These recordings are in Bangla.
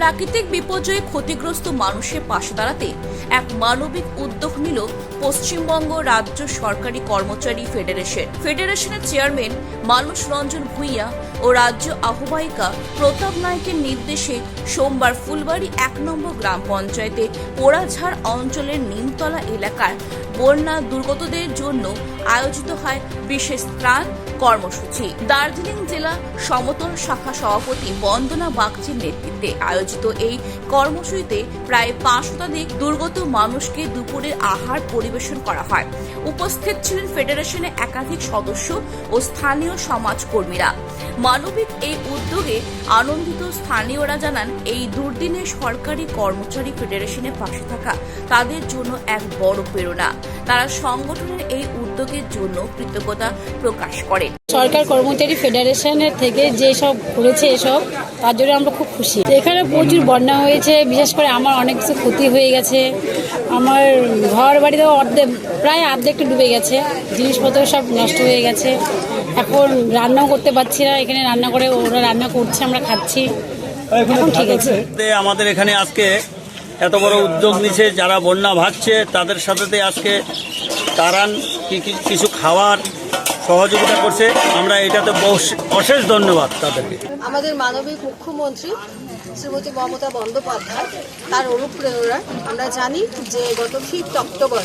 প্রাকৃতিক বিপর্যয়ে ক্ষতিগ্রস্ত মানুষের পাশে দাঁড়াতে এক মানবিক উদ্যোগ নিল পশ্চিমবঙ্গ রাজ্য সরকারি কর্মচারী ফেডারেশন। ফেডারেশনের চেয়ারম্যান মানুষ রঞ্জন ভূঁইয়া ও রাজ্য আহ্বায়িকা প্রতাপ নায়কের নির্দেশে সোমবার ফুলবাড়ি এক নম্বর গ্রাম পঞ্চায়েতে পোড়াঝাড় অঞ্চলের নিমতলা এলাকার বন্যা দুর্গতদের জন্য আয়োজিত হয় বিশেষ ত্রাণ কর্মসূচি। দার্জিলিং জেলা সমতল শাখা সভাপতি বন্দনা বাগচির নেতৃত্বে আয়োজিত এই কর্মসূচিতে প্রায় পাঁচ শতাধিক দুর্গত মানুষকে দুপুরের আহার পরিবেশন করা হয়। উপস্থিত ছিলেন ফেডারেশনের একাধিক সদস্য ও স্থানীয় সমাজকর্মীরা। মানবিক এই উদ্যোগে আনন্দিত স্থানীয়রা জানান, এই দুর্দিনে সরকারি কর্মচারী ফেডারেশনের পাশে থাকা তাদের জন্য এক বড় প্রেরণা। তারা সংগঠনের এই উদ্যোগের জন্য কৃতজ্ঞতা প্রকাশ করে সরকার কর্মচারী ফেডারেশনের থেকে যে সব করেছে এসব তার জন্য আমরা খুব খুশি। এখানে প্রচুর বন্যা হয়েছে বিশেষ করে আমার অনেক কিছু ক্ষতি হয়ে গেছে। আমার ঘর বাড়িতেও অর্ধেক প্রায় অর্ধেকটা ডুবে গেছে। জিনিসপত্র সব নষ্ট হয়ে গেছে। এখন রান্নাও করতে পারছি না এখানে রান্না করে ওরা রান্না করছে আমরা খাচ্ছি। এখন ঠিক আছে। আমাদের এখানে আজকে এত বড় উদ্যোগ নিছে যারা বন্যা ভাগছে তাদের সাথে আজকে কি- কিছু খাওয়ার সহযোগিতা করছে। আমরা এটাতে অশেষ ধন্যবাদ তাদেরকে। আমাদের মানবিক মুখ্যমন্ত্রী শ্রীমতী মমতা বন্দ্যোপাধ্যায়, তার অনুপ্রেরণায় আমরা জানি যে গত ফিফথ অক্টোবর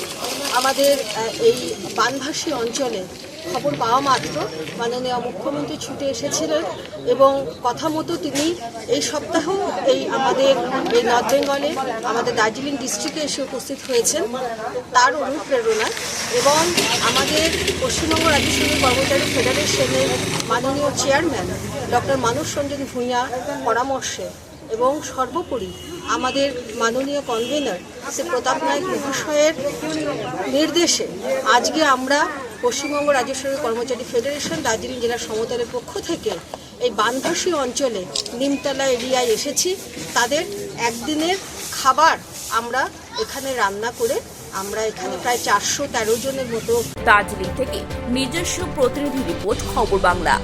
আমাদের এই বানভাসী অঞ্চলে খবর পাওয়া মাত্র। মাননীয় মুখ্যমন্ত্রী ছুটে এসেছিলেন এবং কথা মতো তিনি এই সপ্তাহ এই আমাদের এই নর্থ বেঙ্গলে, আমাদের দার্জিলিং ডিস্ট্রিক্টে এসে উপস্থিত হয়েছেন। তার অনুপ্রেরণায় এবং আমাদের পশ্চিমবঙ্গ রাজ্য সংগীত কর্মচারী ফেডারেশনের মাননীয় চেয়ারম্যান ডক্টর মানুষ রঞ্জন ভূঁইয়া পরামর্শে এবং সর্বোপরি আমাদের মাননীয় কনভেনর শ্রী প্রতাপ নায়ক মহাশয়ের নির্দেশে আজকে আমরা পশ্চিমবঙ্গ রাজ্য সরকার কর্মচারী ফেডারেশন দার্জিলিং জেলার সমতলের পক্ষ থেকে এই বানভাসী অঞ্চলে নিমতলা এরিয়ায় এসেছি। তাদের একদিনের খাবার আমরা এখানে রান্না করে আমরা এখানে প্রায় চারশো তেরো জনের মতো দার্জিলিং থেকে নিজস্ব প্রতিনিধি রিপোর্ট, খবর বাংলা।